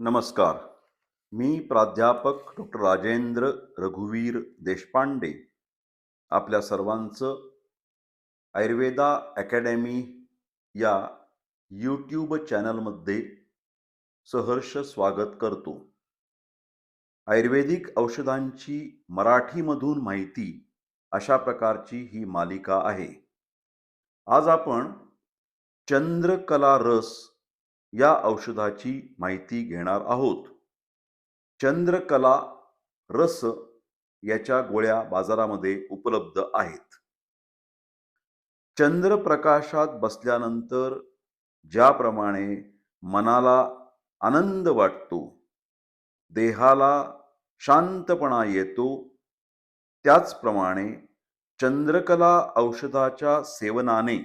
नमस्कार. मी प्राध्यापक डॉक्टर राजेंद्र रघुवीर देशपांडे आपल्या सर्वांचं आयुर्वेदा अकॅडमी या यूट्यूब चॅनलमध्ये सहर्ष स्वागत करतो. आयुर्वेदिक औषधांची मराठीमधून माहिती अशा प्रकारची ही मालिका आहे. आज आपण चंद्रकला रस या औषधाची माहिती घेणार आहोत. चंद्रकला रस याच्या गोळ्या बाजारामध्ये उपलब्ध आहेत. चंद्रप्रकाशात बसल्यानंतर ज्याप्रमाणे मनाला आनंद वाटतो देहाला शांतपणा येतो त्याचप्रमाणे चंद्रकला औषधाच्या सेवनाने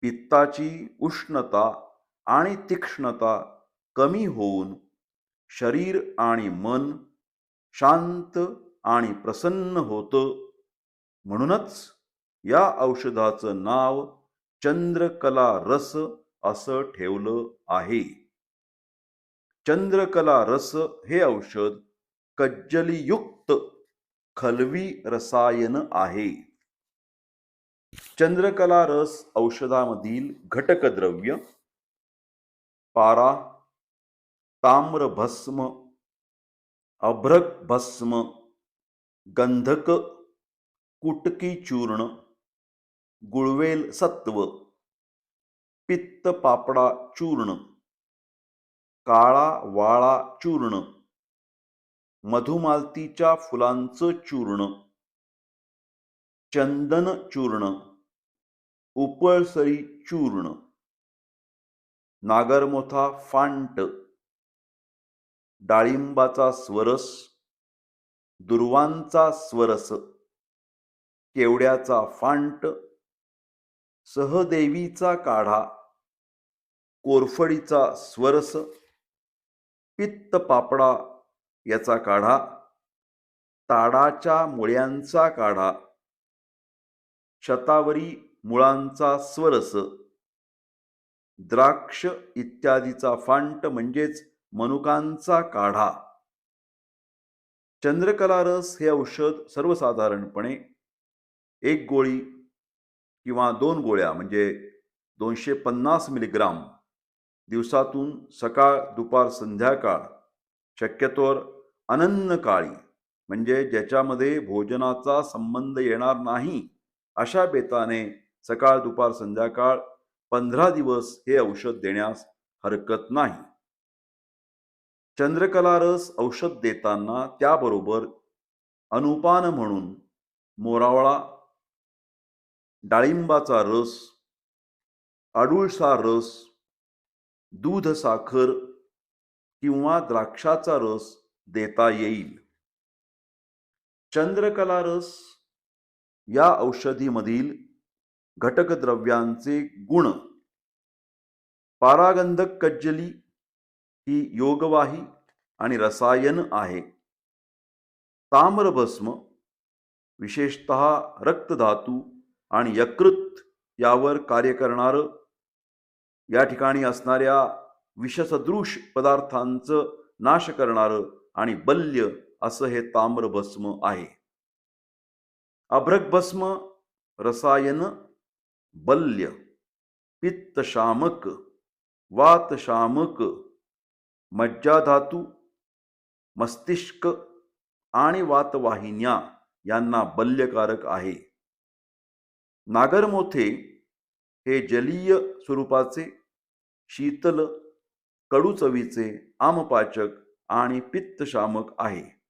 पित्ताची उष्णता आणि तीक्ष्णता कमी होऊन शरीर आणि मन शांत आणि प्रसन्न होतं. म्हणूनच या औषधाचं नाव चंद्रकला रस असं ठेवलं आहे. चंद्रकला रस हे औषध कज्जलीयुक्त खलवी रसायन आहे. चंद्रकला रस औषधामधील घटकद्रव्य पारा ताम्रभस्म अभ्रकभस्म गंधक कुटकी चूर्ण गुळवेल सत्व पित्त पापडा चूर्ण काळा वाळा चूर्ण मधुमालतीच्या फुलांचं चूर्ण चंदन चूर्ण उपळसरी चूर्ण. नागरमोथा फांट डाळिंबाचा स्वरस दुर्वांचा स्वरस केवड्याचा फांट सहदेवीचा काढा कोरफडीचा स्वरस पित्त पापडा याचा काढा ताडाच्या मुळ्यांचा काढा शतावरी मुळांचा स्वरस द्राक्ष इत्यादीचा फांट म्हणजेच मनुकांचा काढा. चंद्रकला रस हे औषध सर्वसाधारणपणे एक गोळी किंवा दोन गोळ्या म्हणजे दोनशे पन्नास मिलीग्राम दिवसातून सकाळ दुपार संध्याकाळ शक्यतोवर अनन्न काळी म्हणजे ज्याच्यामध्ये भोजनाचा संबंध येणार नाही अशा बेताने सकाळ दुपार संध्याकाळ पंधरा दिवस हे औषध देण्यास हरकत नाही. चंद्रकला रस औषध देताना त्याबरोबर अनुपान म्हणून मोरावळा डाळिंबाचा रस अडूळसा रस दूध साखर किंवा द्राक्षाचा रस देता येईल. चंद्रकला रस या औषधीमधील घटकद्रव्यांचे गुण. पारागंधक कज्जली ही योगवाही आणि रसायन आहे. ताम्रभस्म विशेषत रक्तधातू आणि यकृत यावर कार्य करणारं या ठिकाणी असणाऱ्या विषसदृश पदार्थांचं नाश करणारं आणि बल्य असं हे ताम्रभस्म आहे. अभ्रकभस्म रसायन बल्य पित्तशामक वातशामक मज्जाधातू मस्तिष्क आणि वातवाहिन्या यांना बल्यकारक आहे. नागरमोथे हे जलीय स्वरूपाचे शीतल कडू चवीचे आमपाचक आणि पित्तशामक आहे.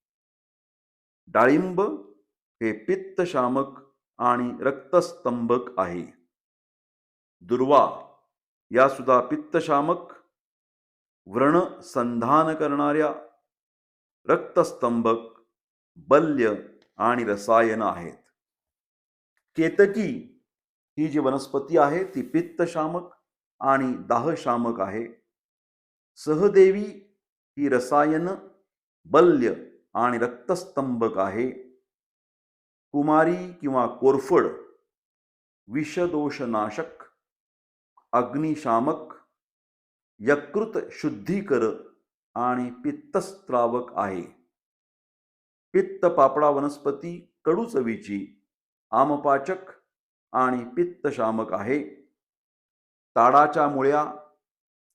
डाळिंब हे पित्तशामक आणि रक्तस्तंभक आहे. दुर्वा या सुद्धा पित्तशामक व्रण संधान करणाऱ्या रक्तस्तंभक बल्य आणि रसायन आहेत. केतकी ही जी वनस्पती आहे ती पित्तशामक आणि दाहशामक आहे. सहदेवी ही रसायन बल्य आणि रक्तस्तंभक आहे. कुमारी किंवा कोरफड विषदोषनाशक अग्निशामक यकृत शुद्धीकर आणि पित्तस्त्रावक आहे. पित्त पापडा वनस्पती कडू चवीची आमपाचक आणि पित्तशामक आहे. ताडाच्या मुळ्या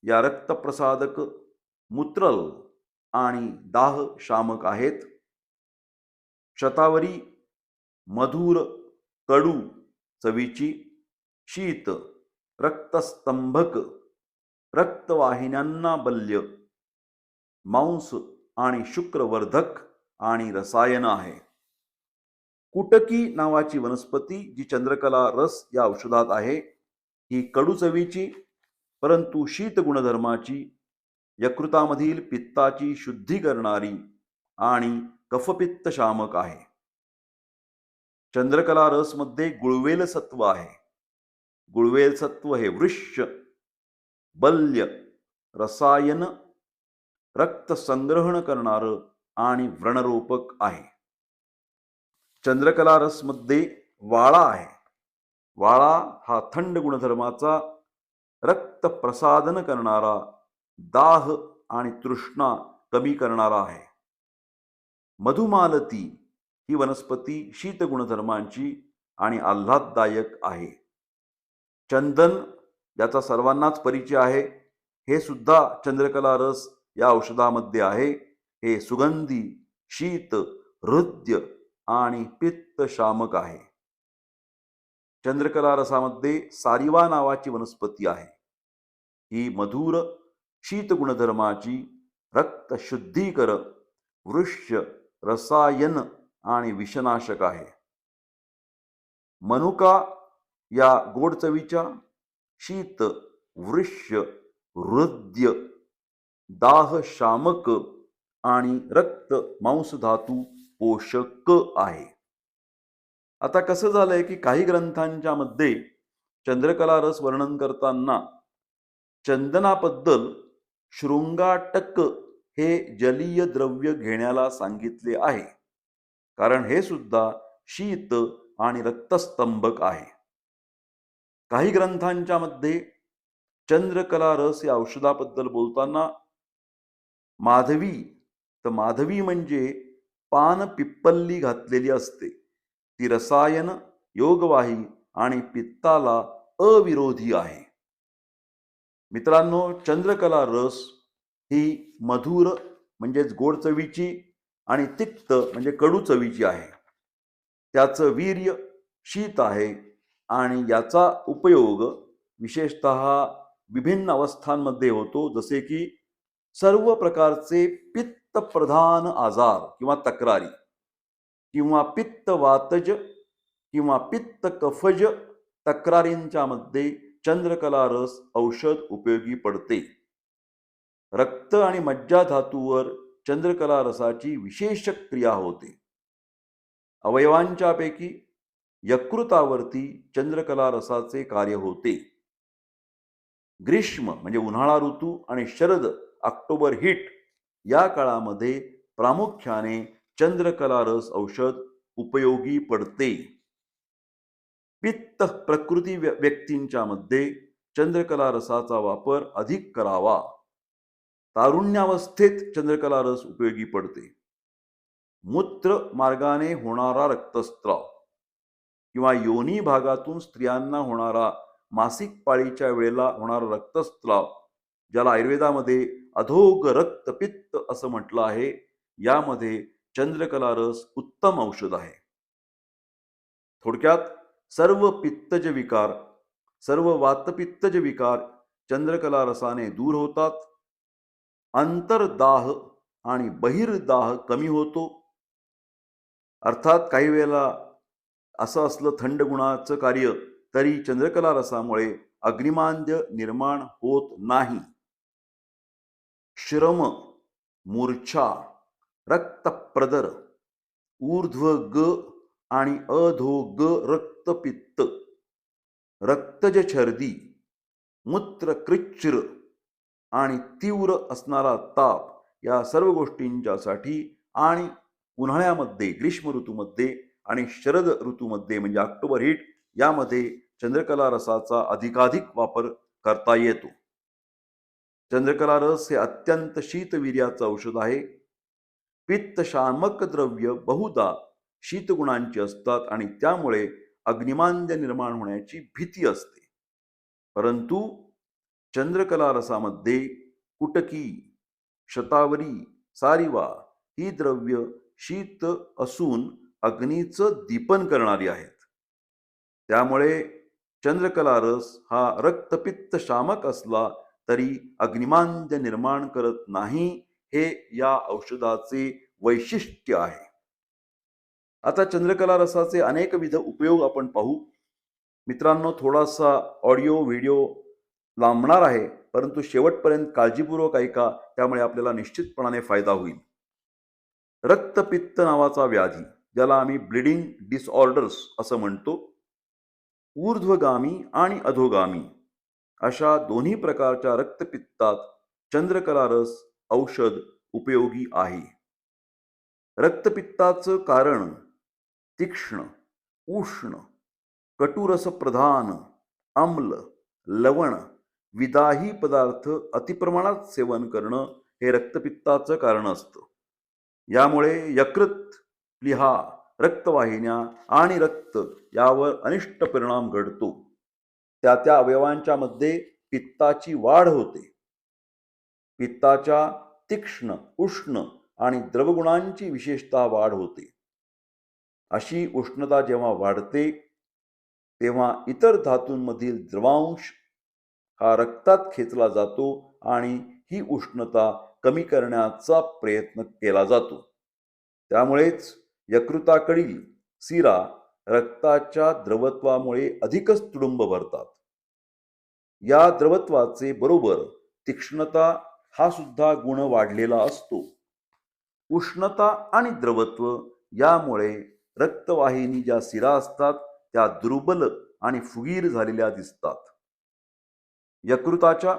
या रक्तप्रसादक मूत्रल आणि दाह शामक आहेत. शतावरी मधुर कडू चवीची शीत रक्तस्तंभक रक्तवाहिन्यांना बल्य मांस आणि शुक्रवर्धक आणि रसायन आहे. कुटकी नावाची वनस्पती जी चंद्रकला रस या औषधात आहे ही कडू चवीची परंतु शीत गुणधर्माची यकृतामधील पित्ताची शुद्धी करणारी आणि कफपित्त शामक आहे. चंद्रकला रसमध्ये गुळवेल सत्व आहे. गुळवेलसत्व हे वृक्ष बल्य रसायन रक्त संग्रहण करणारं आणि व्रणरोपक आहे. चंद्रकला रसमध्ये वाळा आहे. वाळा हा थंड गुणधर्माचा रक्त प्रसादन करणारा दाह आणि तृष्णा कमी करणारा आहे. मधुमालती ही वनस्पती शीत गुणधर्मांची आणि आल्हाददायक आहे. चंदन ज्याचा सर्वांनाच परिचय आहे. हे सुद्धा चंद्रकला रस या औषधामध्ये आहे. हे सुगंधी शीत हृद्य आणि पित्त शामक आहे. चंद्रकला रसामध्ये सारिवा नावाची वनस्पती आहे. ही मधुर शीत गुणधर्माची रक्त शुद्धीकर वृक्ष रसायन आणि विषनाशक आहे. मनुका या गोड चवीच्या शीत वृष्य हृद्य दाह शामक आणि रक्त मांसधातू पोषक आहे. आता कसं झालंय की काही ग्रंथांच्या मध्ये चंद्रकला रस वर्णन करताना चंदनाबद्दल शृंगाटक हे जलीय द्रव्य घेण्याला सांगितले आहे. कारण हे सुद्धा शीत आणि रक्तस्तंभक आहे. काही ग्रंथांच्या मध्ये चंद्रकला रस या औषधाबद्दल बोलताना माधवी तर माधवी म्हणजे पान पिप्पल्ली घातलेली असते. ती रसायन योगवाही आणि पित्ताला अविरोधी आहे. मित्रांनो चंद्रकला रस ही मधुर म्हणजेच गोड चवीची आणि तिक्त म्हणजे कडू चवीची आहे. त्याचं वीर्य शीत आहे. आणि याचा उपयोग विशेषत विभिन्न अवस्थांमध्ये होतो जसे की सर्व प्रकारचे पित्त प्रधान आजार किंवा तक्रारी किंवा पित्त वातज किंवा पित्त कफज तक्रारींच्या मध्ये चंद्रकला रस औषध उपयोगी पडते. रक्त आणि मज्जा धातूवर चंद्रकला रसाची विशेष क्रिया होते. अवयवांच्यापैकी यकृतावरती चंद्रकला रसाचे कार्य होते. ग्रीष्म म्हणजे उन्हाळा ऋतू आणि शरद ऑक्टोबर हिट या काळामध्ये प्रामुख्याने चंद्रकला रस औषध उपयोगी पडते. पित्त प्रकृती व्य- व्यक्तींच्या मध्ये चंद्रकला रसाचा वापर अधिक करावा. तारुण्यावस्थेत चंद्रकला रस उपयोगी पडते. मूत्र मार्गाने होणारा रक्तस्त्राव किंवा योनी भागातून स्त्रियांना होणारा मासिक पाळीच्या वेळेला होणारा रक्तस्त्राव ज्याला आयुर्वेदामध्ये अधोग रक्तपित्त असं म्हटलं आहे यामध्ये चंद्रकला रस उत्तम औषध आहे. थोडक्यात सर्व पित्तज विकार सर्व वातपित्तज विकार चंद्रकला रसाने दूर होतात. अंतर्दाह आणि बहिर्दाह कमी होतो. अर्थात काही वेळेला असं असलं थंड गुणाचं कार्य तरी चंद्रकला रसामुळे अग्निमांद्य निर्माण होत नाही. श्रम मूर्छा रक्तप्रदर ऊर्ध्व ग आणि अधो ग रक्तपित्त रक्तज छर्दी मूत्रकृच्छ्र आणि तीव्र असणारा ताप या सर्व गोष्टींच्यासाठी आणि उन्हाळ्यामध्ये ग्रीष्म ऋतूमध्ये आणि शरद ऋतूमध्ये म्हणजे ऑक्टोबर हिट यामध्ये चंद्रकला रसाचा अधिकाधिक वापर करता येतो. चंद्रकला रस हे अत्यंत शीतवीर्याचं औषध आहे. पित्तशामक द्रव्य बहुधा शीतगुणांची असतात आणि त्यामुळे अग्निमांद्य निर्माण होण्याची भीती असते. परंतु चंद्रकला रसामध्ये कुटकी शतावरी सारिवा ही द्रव्य शीत असून अग्नीचं दीपन करणारी आहेत. त्यामुळे चंद्रकला रस हा रक्तपित्त शामक असला तरी अग्निमांद्य निर्माण करत नाही हे या औषधाचे वैशिष्ट्य आहे. आता चंद्रकला रसाचे अनेकविध उपयोग आपण पाहू. मित्रांनो थोडासा ऑडिओ व्हिडिओ लांबणार आहे परंतु शेवटपर्यंत काळजीपूर्वक ऐका त्यामुळे आपल्याला निश्चितपणाने फायदा होईल. रक्तपित्त नावाचा व्याधी ज्याला आम्ही ब्लिडिंग डिसऑर्डर्स असं म्हणतो ऊर्ध्वगामी आणि अधोगामी अशा दोन्ही प्रकारच्या रक्तपित्तात चंद्रकला रस औषध उपयोगी आहे. रक्तपित्ताचं कारण तीक्ष्ण उष्ण कटुरस प्रधान आम्ल लवण विदाही पदार्थ अतिप्रमाणात सेवन करणं हे रक्तपित्ताचं कारण असतं. यामुळे यकृत प्लिहा रक्तवाहिन्या आणि रक्त यावर अनिष्ट परिणाम घडतो. त्या त्या अवयवांच्या मध्ये पित्ताची वाढ होते. पित्ताच्या तीक्ष्ण उष्ण आणि द्रवगुणांची विशेषतः वाढ होते. अशी उष्णता जेव्हा वाढते तेव्हा इतर धातूंमधील द्रवांश हा रक्तात खेचला जातो आणि ही उष्णता कमी करण्याचा प्रयत्न केला जातो. त्यामुळेच यकृताकडील सिरा रक्ताच्या द्रवत्वामुळे अधिकच तुडुंब भरतात. या द्रवत्वाचे बरोबर तीक्ष्णता हा सुद्धा गुण वाढलेला असतो. उष्णता आणि द्रवत्व यामुळे रक्तवाहिनी ज्या सिरा असतात त्या दुर्बल आणि फुगीर झालेल्या दिसतात. यकृताच्या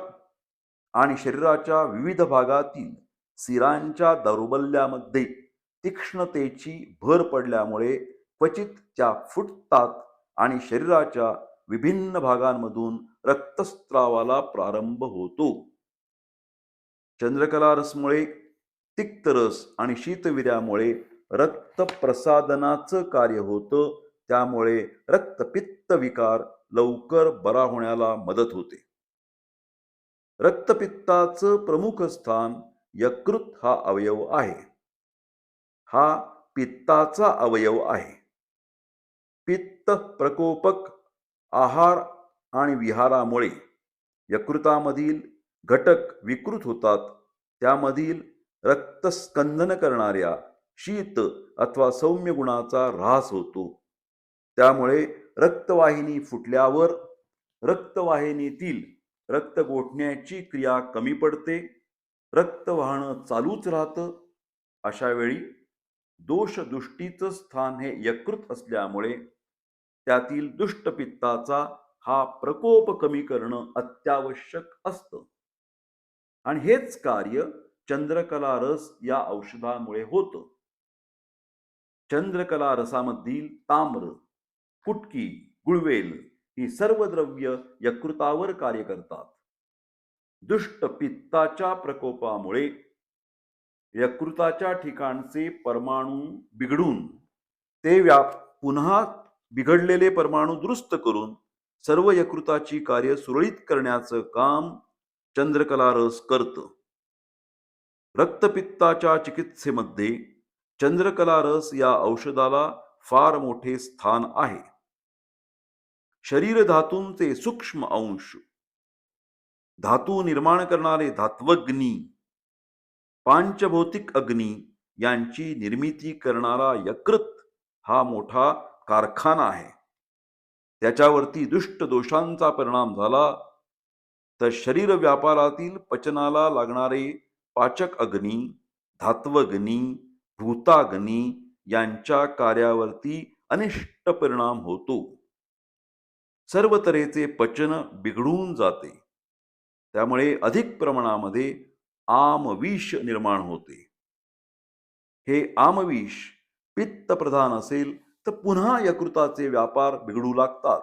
आणि शरीराच्या विविध भागातील सिरांच्या दौर्बल्यामध्ये तीक्ष्णतेची भर पडल्यामुळे क्वचित त्या फुटतात आणि शरीराच्या विभिन्न भागांमधून रक्तस्त्रावाला प्रारंभ होतो. चंद्रकला रसमुळे तिक्त रस आणि शीतवीर्यामुळे रक्त प्रसादनाचं कार्य होतं त्यामुळे रक्तपित्त विकार लवकर बरा होण्याला मदत होते. रक्तपित्ताचं प्रमुख स्थान यकृत हा अवयव आहे. हा पित्ताचा अवयव आहे. पित्त प्रकोपक आहार आणि विहारामुळे यकृतामधील घटक विकृत होतात. त्यामधील रक्तस्कंदन करणाऱ्या शीत अथवा सौम्य गुणाचा ऱ्हास होतो. त्यामुळे रक्तवाहिनी फुटल्यावर रक्तवाहिनीतील रक्त गोठण्याची क्रिया कमी पडते. रक्त वाहणं चालूच राहतं. अशा वेळी दोषदृष्टीचं स्थान हे यकृत असल्यामुळे त्यातील दुष्टपित्ताचा हा प्रकोप कमी करणं अत्यावश्यक असतं. आणि हेच कार्य चंद्रकला रस या औषधामुळे होतं. चंद्रकला रसामधील ताम्र कुटकी गुळवेल ही सर्व द्रव्य यकृतावर कार्य करतात. दुष्ट पित्ताच्या प्रकोपामुळे यकृताच्या ठिकाणचे परमाणू बिघडून ते व्याप पुन्हा बिघडलेले परमाणू दुरुस्त करून सर्व यकृताची कार्य सुरळीत करण्याचं काम चंद्रकला रस करतं. रक्तपित्ताच्या चिकित्सेमध्ये चंद्रकला रस या औषधाला फार मोठे स्थान आहे. शरीर धातूंचे सूक्ष्म अंश धातू निर्माण करणारे धात्वग्नी पांचभौतिक अग्नी यांची निर्मिती करणारा यकृत हा मोठा कारखाना आहे. त्याच्यावरती दुष्ट दोषांचा परिणाम झाला तर शरीर व्यापारातील पचनाला लागणारे पाचक अग्नी धात्वग्नी भूताग्नी यांच्या कार्यावरती अनिष्ट परिणाम होतो. सर्व तऱ्हेचे पचन बिघडून जाते. त्यामुळे अधिक प्रमाणामध्ये आमविष निर्माण होते. हे आमविष पित्त प्रधान असेल तर पुन्हा यकृताचे व्यापार बिघडू लागतात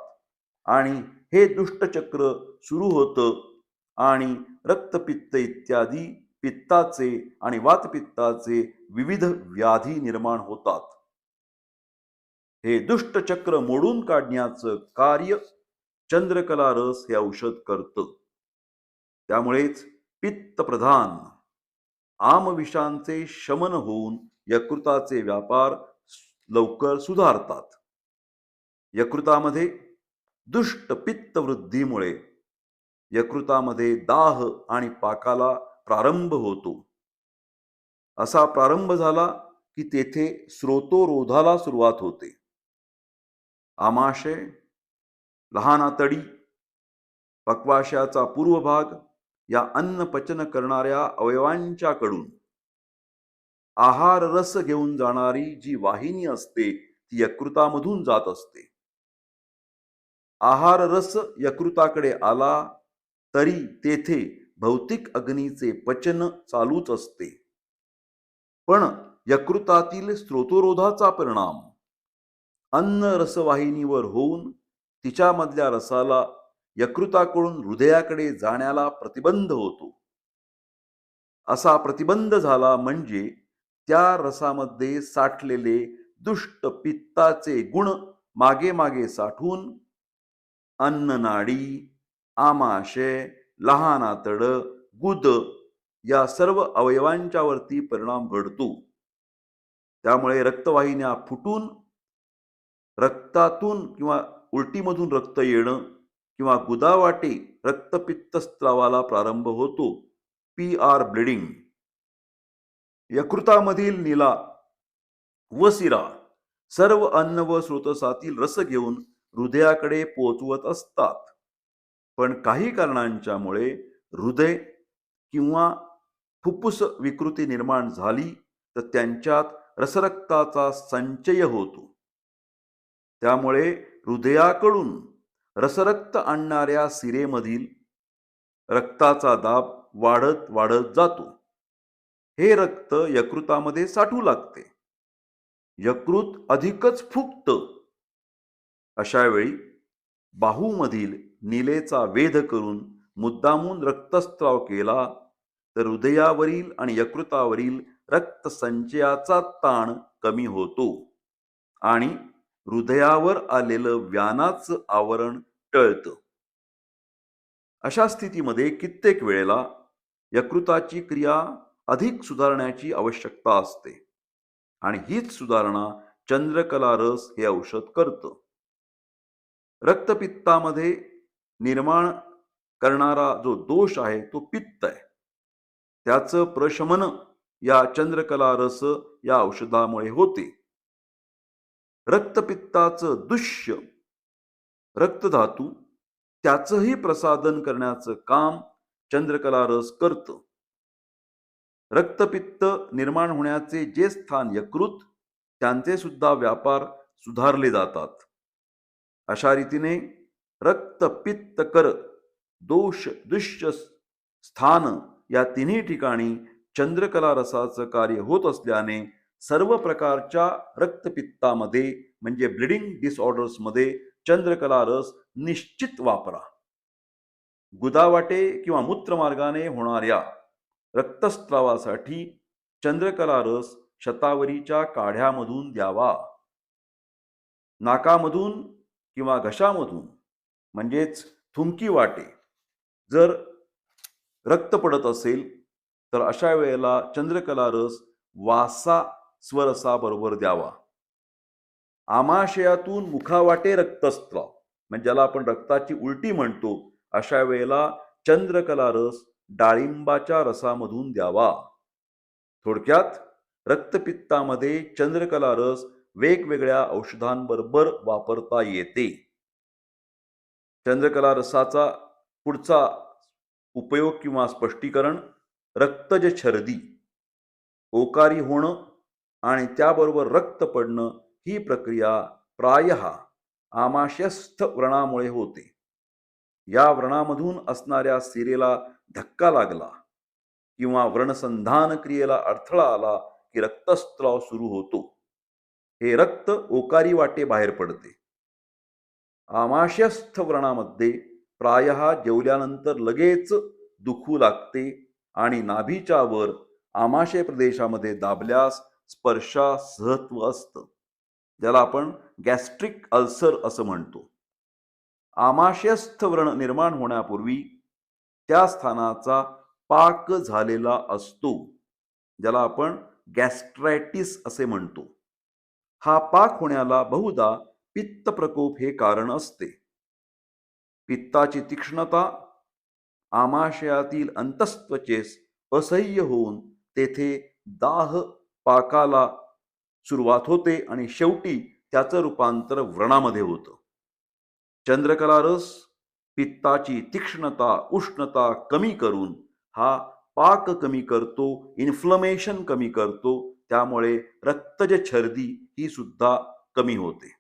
आणि हे दुष्टचक्र सुरू होतं आणि रक्तपित्त इत्यादी पित्ताचे आणि वातपित्ताचे विविध व्याधी निर्माण होतात. हे दुष्टचक्र मोडून काढण्याचं कार्य चंद्रकला रस हे औषध करतं. त्यामुळेच पित्त प्रधान आमविषांचे शमन होऊन यकृताचे व्यापार लवकर सुधारतात. यकृतामध्ये दुष्ट पित्त वृद्धीमुळे यकृतामध्ये दाह आणि पाकाला प्रारंभ होतो. असा प्रारंभ झाला की तेथे स्रोतोरोधाला सुरुवात होते. आमाशय लहानातडी पक्वाशयाचा पूर्व भाग या अन्न पचन करणाऱ्या अवयवांच्याकडून. आहार रस घेऊन जाणारी जी वाहिनी असते ती यकृतामधून जात असते. आहार रस यकृताकडे आला तरी तेथे भौतिक अग्नीचे पचन चालूच असते. पण यकृतातील स्त्रोतोरोधाचा परिणाम अन्न रसवाहिनीवर होऊन तिच्यामधल्या रसाला यकृताकडून हृदयाकडे जाण्याला प्रतिबंध होतो. असा प्रतिबंध झाला म्हणजे त्या रसामध्ये साठलेले दुष्ट पित्ताचे गुण मागे मागे साठून अन्ननाडी आमाशय लहान आतड गुद या सर्व अवयवांच्या वरती परिणाम घडतो. त्यामुळे रक्तवाहिन्या फुटून रक्तातून किंवा उलटीमधून रक्त येणं किंवा गुदावाटे रक्तपित्त स्त्रावाला प्रारंभ होतो. P R bleeding. यकृतामधील निला व सिरा सर्व अन्न व स्रोतसातील रस घेऊन हृदयाकडे पोचवत असतात. पण काही कारणांच्यामुळे हृदय किंवा फुफ्फुस विकृती निर्माण झाली तर त्यांच्यात रसरक्ताचा संचय होतो. त्यामुळे हृदयाकडून रसरक्त आणणाऱ्या सिरेमधील रक्ताचा दाब वाढत वाढत जातो. हे रक्त यकृतामध्ये साठू लागते. यकृत अधिकच फुगत. अशा वेळी बाहूमधील निलेचा वेध करून मुद्दामून रक्तस्त्राव केला तर हृदयावरील आणि यकृतावरील रक्तसंचयाचा ताण कमी होतो आणि हृदयावर आलेलं व्यानाचं आवरण टळतं. अशा स्थितीमध्ये कित्येक वेळेला यकृताची क्रिया अधिक सुधारण्याची आवश्यकता असते आणि हीच सुधारणा चंद्रकला रस हे औषध करतं. रक्तपित्तामध्ये निर्माण करणारा जो दोष आहे तो पित्त आहे. त्याचं प्रशमन या चंद्रकला रस या औषधामुळे होते. रक्तपित्ताचं दुष्य रक्तधातू त्याचंही प्रसादन करण्याचं काम चंद्रकला रस करतं. रक्तपित्त निर्माण होण्याचे जे स्थान यकृत त्यांचे सुद्धा व्यापार सुधारले जातात. अशा रीतीने रक्तपित्त कर दोष दुष्य स्थान या तिन्ही ठिकाणी चंद्रकला रसाचं कार्य होत असल्याने सर्व प्रकारच्या रक्तपित्तामध्ये म्हणजे ब्लिडिंग डिसऑर्डर्समध्ये चंद्रकला रस निश्चित वापरा. गुदावाटे किंवा मूत्रमार्गाने होणाऱ्या रक्तस्त्रावासाठी चंद्रकला रस शतावरीच्या काढ्यामधून द्यावा. नाकामधून किंवा घशामधून म्हणजेच थुंकी वाटे. जर रक्त पडत असेल तर अशा वेळेला चंद्रकला रस वासा स्वरसाबरोबर द्यावा. आमाशयातून मुखावाटे रक्तस्त्राव म्हणजे ज्याला आपण रक्ताची उलटी म्हणतो अशा वेळेला चंद्रकला रस डाळिंबाच्या रसामधून द्यावा. थोडक्यात रक्तपित्तामध्ये चंद्रकला रस वेगवेगळ्या औषधांबरोबर वापरता येते. चंद्रकला रसाचा पुढचा उपयोग किंवा स्पष्टीकरण रक्तज छर्दी ओकारी होणं आणि त्याबरोबर रक्त पडणं ही प्रक्रिया प्राय आमाशयस्थ व्रणामुळे होते. या व्रणामधून असणाऱ्या सिरेला धक्का लागला किंवा व्रणसंधान क्रियेला अडथळा आला की रक्तस्त्राव सुरू होतो. हे रक्त ओकारी वाटे बाहेर पडते. आमाशयस्थ व्रणामध्ये प्राय जेवल्यानंतर लगेच दुखू लागते आणि नाभीच्या वर आमाशय प्रदेशामध्ये दाबल्यास स्पर्शासहत्व असतं. ज्याला आपण गॅस्ट्रिक अल्सर असं म्हणतो. आमाशयस्थ व्रण निर्माण होण्यापूर्वी त्या स्थानाचा पाक झालेला असतो ज्याला आपण गॅस्ट्रायटिस असे म्हणतो. हा पाक होण्याला बहुधा पित्त प्रकोप हे कारण असते. पित्ताची तीक्ष्णता आमाशयातील अंतस्त्वचेस असह्य होऊन तेथे दाह पाकाला सुरुवात होते आणि शेवटी त्याचं रूपांतर व्रणामध्ये होतं. चंद्रकला रस पित्ताची तीक्ष्णता उष्णता कमी करून हा पाक कमी करतो इन्फ्लमेशन कमी करतो त्यामुळे रक्तज छर्दी ही सुद्धा कमी होते.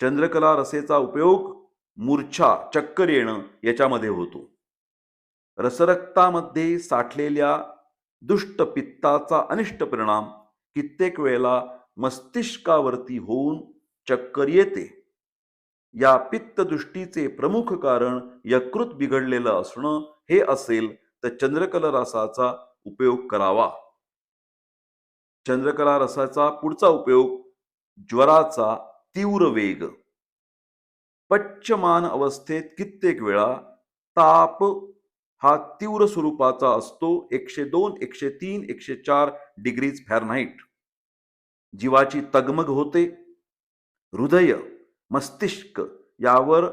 चंद्रकला रसेचा उपयोग मूर्छा चक्कर येणं याच्यामध्ये होतो. रसरक्तामध्ये साठलेल्या दुष्ट पित्ताचा अनिष्ट परिणाम कित्येक वेळेला मस्तिष्कावरती होऊन चक्कर येते. या पित्तदृष्टीचे प्रमुख कारण यकृत बिघडलेलं असणं हे असेल तर चंद्रकला रसाचा उपयोग करावा. चंद्रकला रसाचा पुढचा उपयोग ज्वराचा तीव्र वेग. पच्चमान अवस्थेत कित्येक वेळा ताप हा तीव्र स्वरूपाचा असतो. एकशे दोन एकशे तीन एकशे चार डिग्रीज फॅरनाईट जीवाची तगमग होते. हृदय मस्तिष्क यावर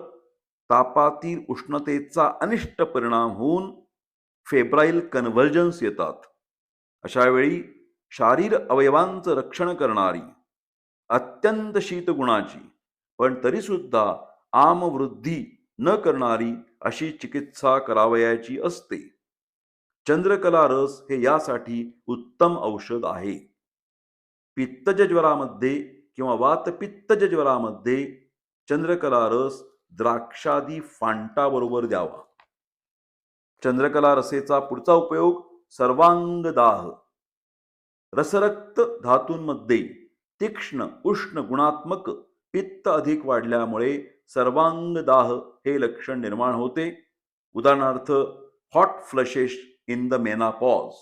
तापातील उष्णतेचा अनिष्ट परिणाम होऊन फेब्राईल कन्व्हर्जन्स येतात. अशा वेळी शारीर अवयवांचं रक्षण करणारी अत्यंत शीतगुणाची पण तरीसुद्धा आमवृद्धी न करणारी अशी चिकित्सा करावयाची असते. चंद्रकला रस हे यासाठी उत्तम औषध आहे. पित्तज ज्वरामध्ये किंवा वातपित्तज ज्वरामध्ये चंद्रकला रस द्राक्षादी फांटा बरोबर द्यावा. चंद्रकला रसेचा पुढचा उपयोग सर्वांग दाह रसरक्त धातूंमध्ये तीक्ष्ण उष्ण गुणात्मक पित्त अधिक वाढल्यामुळे सर्वांग दाह हे लक्षण निर्माण होते. उदाहरणार्थ hot flushes in the menopause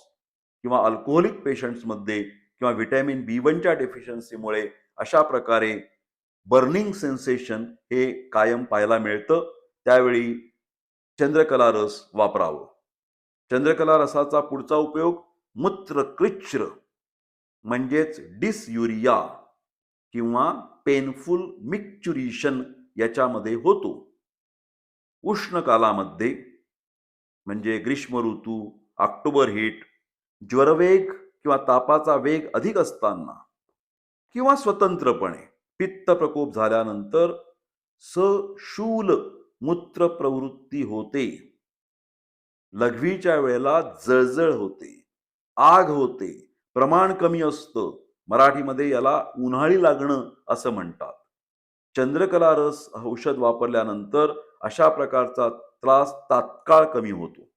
किंवा अल्कोहोलिक पेशंट्समध्ये किंवा व्हिटॅमिन बी वनच्या डेफिशियन्सीमुळे अशा प्रकारे बर्निंग सेन्सेशन हे कायम पाहायला मिळतं. त्यावेळी चंद्रकला रस वापरावं. चंद्रकला रसाचा पुढचा उपयोग मूत्रकृच्छ्र म्हणजेच डिसयुरिया किंवा पेनफुल मिक्चुरिशन याच्यामध्ये होतो. उष्णकालामध्ये म्हणजे ग्रीष्म ऋतू ऑक्टोबर हिट ज्वरवेग किंवा तापाचा वेग अधिक असताना किंवा स्वतंत्रपणे पित्त प्रकोप झाल्यानंतर सशूल मूत्र प्रवृत्ती होते. लघवीच्या वेळेला जळजळ होते आग होते प्रमाण कमी असतं मराठीमध्ये याला उन्हाळी लागणं असं म्हणतात. चंद्रकला रस औषध वापरल्यानंतर अशा प्रकारचा त्रास तात्काळ कमी होतो.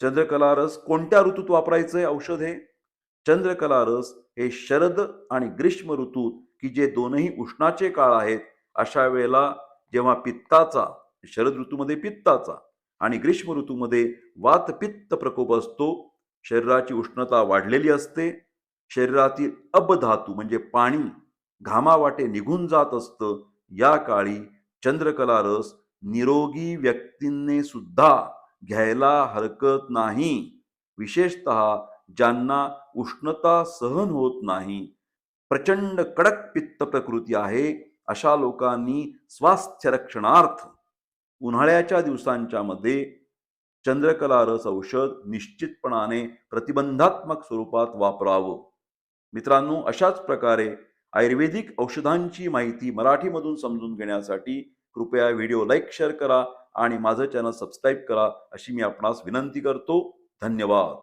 चंद्रकला रस कोणत्या ऋतूत वापरायचं औषध हे? चंद्रकला रस हे शरद आणि ग्रीष्म ऋतूत की जे दोनही उष्णाचे काळ आहेत अशा वेळेला जेव्हा पित्ताचा शरद ऋतूमध्ये पित्ताचा आणि ग्रीष्म ऋतूमध्ये वातपित्त प्रकोप असतो शरीराची उष्णता वाढलेली असते शरीरातील अबधातू म्हणजे पाणी घामावाटे निघून जात असतं. या काळी चंद्रकला रस निरोगी व्यक्तींनी सुद्धा घ्यायला हरकत नाही. विशेषत ज्यांना उष्णता सहन होत नाही. प्रचंड कडक पित्त प्रकृती आहे अशा लोकांनी स्वास्थ्य रक्षणार्थ उन्हाळ्याच्या दिवसांच्या मध्ये चंद्रकला रस औषध निश्चितपणाने प्रतिबंधात्मक स्वरूपात वापरावं. मित्रांनो अशाच प्रकारे आयुर्वेदिक औषधांची माहिती मराठीमधून समजून घेण्यासाठी कृपया व्हिडिओ लाईक शेअर करा आणि माझं चॅनल सबस्क्राईब करा अशी मी आपणास विनंती करतो. धन्यवाद.